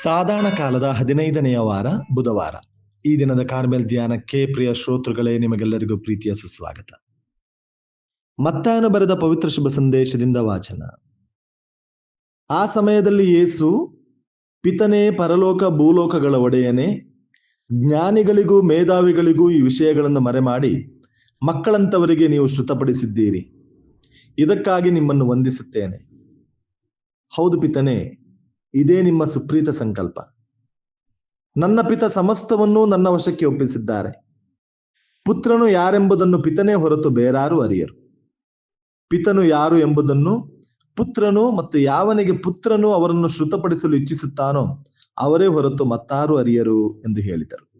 ಸಾಧಾರಣ ಕಾಲದ ಹದಿನೈದನೆಯ ವಾರ, ಬುಧವಾರ. ಈ ದಿನದ ಕಾರ್ಮೆಲ್ ಧ್ಯಾನಕ್ಕೆ ಪ್ರಿಯ ಶ್ರೋತೃಗಳೇ, ನಿಮಗೆಲ್ಲರಿಗೂ ಪ್ರೀತಿಯ ಸುಸ್ವಾಗತ. ಮತ್ತಾನು ಬರೆದ ಪವಿತ್ರ ಶುಭ ಸಂದೇಶದಿಂದ ವಾಚನ. ಆ ಸಮಯದಲ್ಲಿ ಯೇಸು, ಪಿತನೇ, ಪರಲೋಕ, ಭೂಲೋಕಗಳ ಒಡೆಯನೇ, ಜ್ಞಾನಿಗಳಿಗೂ ಮೇಧಾವಿಗಳಿಗೂ ಈ ವಿಷಯಗಳನ್ನು ಮರೆಮಾಡಿ, ಮಕ್ಕಳಂತವರಿಗೆ ನೀವು ಶ್ರುತಪಡಿಸಿದ್ದೀರಿ. ಇದಕ್ಕಾಗಿ ನಿಮ್ಮನ್ನು ವಂದಿಸುತ್ತೇನೆ. ಹೌದು ಪಿತನೇ ಇದೇ ನಿಮ್ಮ ಸುಪ್ರೀತ ಸಂಕಲ್ಪ. ನನ್ನ ಪಿತ ಸಮಸ್ತವನ್ನೂ ನನ್ನ ವಶಕ್ಕೆ ಒಪ್ಪಿಸಿದ್ದಾರೆ. ಪುತ್ರನು ಯಾರೆಂಬುದನ್ನು ಪಿತನೇ ಹೊರತು ಬೇರಾರು ಅರಿಯರು. ಪಿತನು ಯಾರು ಎಂಬುದನ್ನು, ಪುತ್ರನು ಮತ್ತು ಯಾವನಿಗೆ ಪುತ್ರನು ಅವರನ್ನು ಶ್ರುತಪಡಿಸಲು ಇಚ್ಛಿಸುತ್ತಾನೋ, ಅವರೇ ಹೊರತು ಮತ್ತಾರು ಅರಿಯರು ಎಂದು ಹೇಳಿದರು.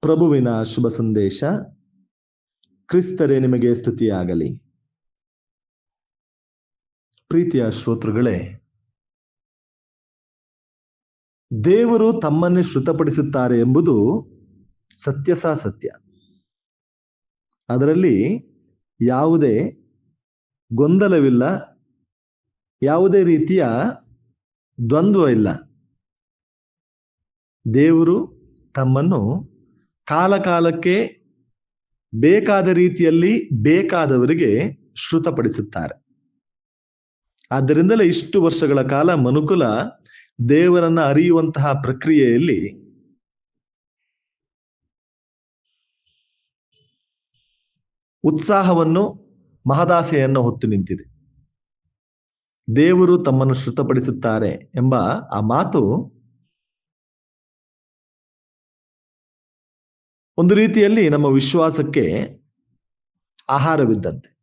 ಪ್ರಭುವಿನ ಶುಭ ಸಂದೇಶ, ಕ್ರಿಸ್ತರೇ ನಿಮಗೆ ಸ್ತುತಿಯಾಗಲಿ. ಪ್ರೀತಿಯ ಶ್ರೋತೃಗಳೇ ದೇವರು ತಮ್ಮನ್ನೇ ಶ್ರುತಪಡಿಸುತ್ತಾರೆ ಎಂಬುದು ಸತ್ಯಸಾ ಸತ್ಯ. ಅದರಲ್ಲಿ ಯಾವುದೇ ಗೊಂದಲವಿಲ್ಲ, ಯಾವುದೇ ರೀತಿಯ ದ್ವಂದ್ವ ಇಲ್ಲ. ದೇವರು ತಮ್ಮನ್ನು ಕಾಲಕಾಲಕ್ಕೆ ಬೇಕಾದ ರೀತಿಯಲ್ಲಿ ಬೇಕಾದವರಿಗೆ ಶ್ರುತಪಡಿಸುತ್ತಾರೆ ಆದ್ದರಿಂದಲೇ ಇಷ್ಟು ವರ್ಷಗಳ ಕಾಲ ಮನುಕುಲ ದೇವರನ್ನ ಅರಿಯುವಂತಹ ಪ್ರಕ್ರಿಯೆಯಲ್ಲಿ ಉತ್ಸಾಹವನ್ನು, ಮಹದಾಸೆಯನ್ನು ಹೊತ್ತು ನಿಂತಿದೆ. ದೇವರು ತಮ್ಮನ್ನು ಶ್ರುತಪಡಿಸುತ್ತಾರೆ ಎಂಬ ಆ ಮಾತು ಒಂದು ರೀತಿಯಲ್ಲಿ ನಮ್ಮ ವಿಶ್ವಾಸಕ್ಕೆ ಆಹಾರವಿದ್ದಂತೆ.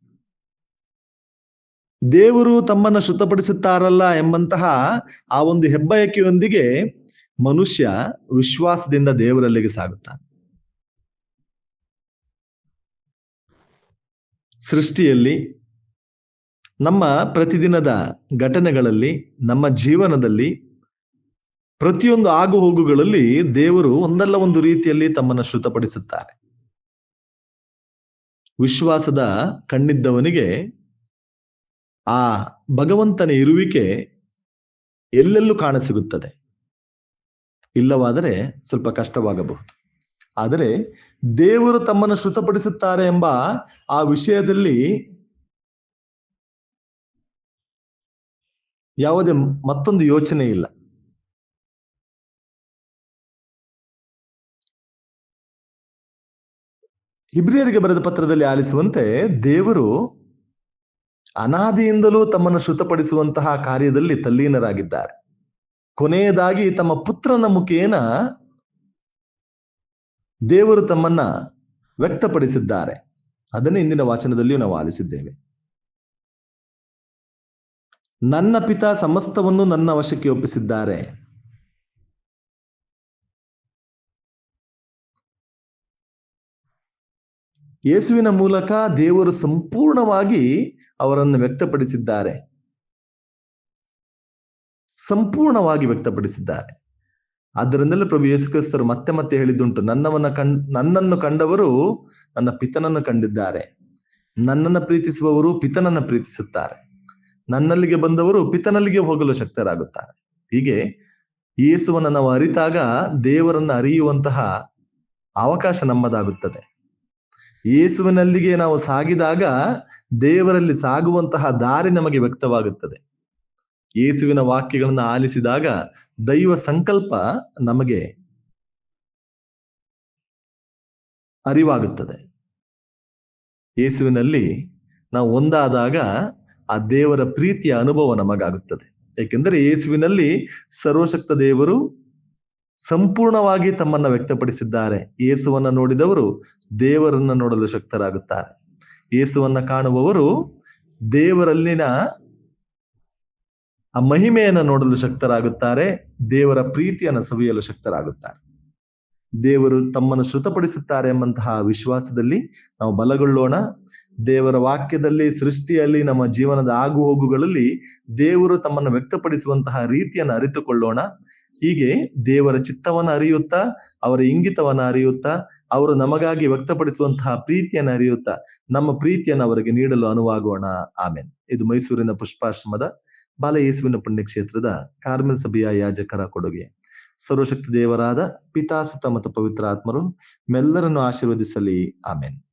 ದೇವರು ತಮ್ಮನ್ನು ಶ್ರುತಪಡಿಸುತ್ತಾರಲ್ಲ ಎಂಬಂತಹ ಆ ಒಂದು ಹೆಬ್ಬಯಕೆಯೊಂದಿಗೆ ಮನುಷ್ಯ ವಿಶ್ವಾಸದಿಂದ ದೇವರಲ್ಲಿಗೆ ಸಾಗುತ್ತಾನೆ. ಸೃಷ್ಟಿಯಲ್ಲಿ, ನಮ್ಮ ಪ್ರತಿದಿನದ ಘಟನೆಗಳಲ್ಲಿ, ನಮ್ಮ ಜೀವನದಲ್ಲಿ, ಪ್ರತಿಯೊಂದು ಆಗು ಹೋಗುಗಳಲ್ಲಿ ದೇವರು ಒಂದಲ್ಲ ಒಂದು ರೀತಿಯಲ್ಲಿ ತಮ್ಮನ್ನು ಶ್ರುತಪಡಿಸುತ್ತಾರೆ ವಿಶ್ವಾಸದ ಕಣ್ಣಿದ್ದವನಿಗೆ ಆ ಭಗವಂತನ ಇರುವಿಕೆ ಎಲ್ಲೆಲ್ಲೂ ಕಾಣಸಿಗುತ್ತದೆ ಇಲ್ಲವಾದರೆ ಸ್ವಲ್ಪ ಕಷ್ಟವಾಗಬಹುದು. ಆದರೆ ದೇವರು ತಮ್ಮನ್ನು ಶ್ರುತಪಡಿಸುತ್ತಾರೆ ಎಂಬ ಆ ವಿಷಯದಲ್ಲಿ ಯಾವುದೇ ಮತ್ತೊಂದು ಯೋಚನೆ ಇಲ್ಲ. ಹಿಬ್ರಿಯರಿಗೆ ಬರೆದ ಪತ್ರದಲ್ಲಿ ಆಲಿಸುವಂತೆ ದೇವರು ಅನಾದಿಯಿಂದಲೂ ತಮ್ಮನ್ನು ಶ್ರುತಪಡಿಸುವಂತಹ ಕಾರ್ಯದಲ್ಲಿ ತಲ್ಲೀನರಾಗಿದ್ದಾರೆ. ಕೊನೆಯದಾಗಿ ತಮ್ಮ ಪುತ್ರನ ಮುಖೇನ ದೇವರು ತಮ್ಮನ್ನ ವ್ಯಕ್ತಪಡಿಸಿದ್ದಾರೆ. ಅದನ್ನೇ ಇಂದಿನ ವಾಚನದಲ್ಲಿಯೂ ನಾವು ಆಲಿಸಿದ್ದೇವೆ. ನನ್ನ ಪಿತಾ ಸಮಸ್ತವನ್ನು ನನ್ನ ವಶಕ್ಕೆ ಒಪ್ಪಿಸಿದ್ದಾರೆ. ಯೇಸುವಿನ ಮೂಲಕ ದೇವರು ಸಂಪೂರ್ಣವಾಗಿ ಅವರನ್ನು ವ್ಯಕ್ತಪಡಿಸಿದ್ದಾರೆ. ಸಂಪೂರ್ಣವಾಗಿ ವ್ಯಕ್ತಪಡಿಸಿದ್ದಾರೆ. ಆದ್ದರಿಂದಲೇ ಪ್ರಭು ಯೇಸು ಕ್ರಿಸ್ತರು ಮತ್ತೆ ಮತ್ತೆ ಹೇಳಿದ್ದುಂಟು, ನನ್ನವನ್ನ ಕಣ್ ನನ್ನನ್ನು ಕಂಡವರು ನನ್ನ ಪಿತನನ್ನು ಕಂಡಿದ್ದಾರೆ. ನನ್ನನ್ನು ಪ್ರೀತಿಸುವವರು ಪಿತನನ್ನು ಪ್ರೀತಿಸುತ್ತಾರೆ. ನನ್ನಲ್ಲಿಗೆ ಬಂದವರು ಪಿತನಲ್ಲಿಗೆ ಹೋಗಲು ಶಕ್ತರಾಗುತ್ತಾರೆ. ಹೀಗೆ ಯೇಸುವನ್ನು ನಾವು ಅರಿತಾಗ ದೇವರನ್ನ ಅರಿಯುವಂತಹ ಅವಕಾಶ ನಮ್ಮದಾಗುತ್ತದೆ. ಯೇಸುವಿನಲ್ಲಿಗೆ ನಾವು ಸಾಗಿದಾಗ ದೇವರಲ್ಲಿ ಸಾಗುವಂತಹ ದಾರಿ ನಮಗೆ ವ್ಯಕ್ತವಾಗುತ್ತದೆ. ಯೇಸುವಿನ ವಾಕ್ಯಗಳನ್ನು ಆಲಿಸಿದಾಗ ದೈವ ಸಂಕಲ್ಪ ನಮಗೆ ಅರಿವಾಗುತ್ತದೆ. ಯೇಸುವಿನಲ್ಲಿ ನಾವು ಒಂದಾದಾಗ ಆ ದೇವರ ಪ್ರೀತಿಯ ಅನುಭವ ನಮಗಾಗುತ್ತದೆ. ಏಕೆಂದರೆ ಯೇಸುವಿನಲ್ಲಿ ಸರ್ವಶಕ್ತ ದೇವರು ಸಂಪೂರ್ಣವಾಗಿ ತಮ್ಮನ್ನ ವ್ಯಕ್ತಪಡಿಸಿದ್ದಾರೆ. ಯೇಸುವನ್ನ ನೋಡಿದವರು ದೇವರನ್ನ ನೋಡಲು ಶಕ್ತರಾಗುತ್ತಾರೆ. ಯೇಸುವನ್ನ ಕಾಣುವವರು ದೇವರಲ್ಲಿನ ಆ ಮಹಿಮೆಯನ್ನು ನೋಡಲು ಶಕ್ತರಾಗುತ್ತಾರೆ. ದೇವರ ಪ್ರೀತಿಯನ್ನು ಸವಿಯಲು ಶಕ್ತರಾಗುತ್ತಾರೆ. ದೇವರು ತಮ್ಮನ್ನು ಶ್ರುತಪಡಿಸುತ್ತಾರೆ ಎಂಬಂತಹ ವಿಶ್ವಾಸದಲ್ಲಿ ನಾವು ಬಲಗೊಳ್ಳೋಣ. ದೇವರ ವಾಕ್ಯದಲ್ಲಿ, ಸೃಷ್ಟಿಯಲ್ಲಿ, ನಮ್ಮ ಜೀವನದ ಆಗು ಹೋಗುಗಳಲ್ಲಿ ದೇವರು ತಮ್ಮನ್ನು ವ್ಯಕ್ತಪಡಿಸುವಂತಹ ರೀತಿಯನ್ನು ಅರಿತುಕೊಳ್ಳೋಣ. ಹೀಗೆ ದೇವರ ಚಿತ್ತವನ್ನು ಅರಿಯುತ್ತಾ, ಅವರ ಇಂಗಿತವನ್ನು ಅರಿಯುತ್ತಾ, ಅವರು ನಮಗಾಗಿ ವ್ಯಕ್ತಪಡಿಸುವಂತಹ ಪ್ರೀತಿಯನ್ನು ಅರಿಯುತ್ತಾ, ನಮ್ಮ ಪ್ರೀತಿಯನ್ನು ಅವರಿಗೆ ನೀಡಲು ಅನುವಾಗೋಣ. ಆಮೇನ್. ಇದು ಮೈಸೂರಿನ ಪುಷ್ಪಾಶ್ರಮದ ಬಾಲಯೇಸುವಿನ ಪುಣ್ಯಕ್ಷೇತ್ರದ ಕಾರ್ಮೆಲ್ ಸಭೆಯ ಯಾಜಕರ ಕೊಡುಗೆ. ಸರ್ವಶಕ್ತಿ ದೇವರಾದ ಪಿತಾಸುತ ಮತ್ತು ಪವಿತ್ರ ಆತ್ಮರು, ಮೆಲ್ಲರನ್ನು ಆಶೀರ್ವದಿಸಲಿ. ಆಮೇನ್.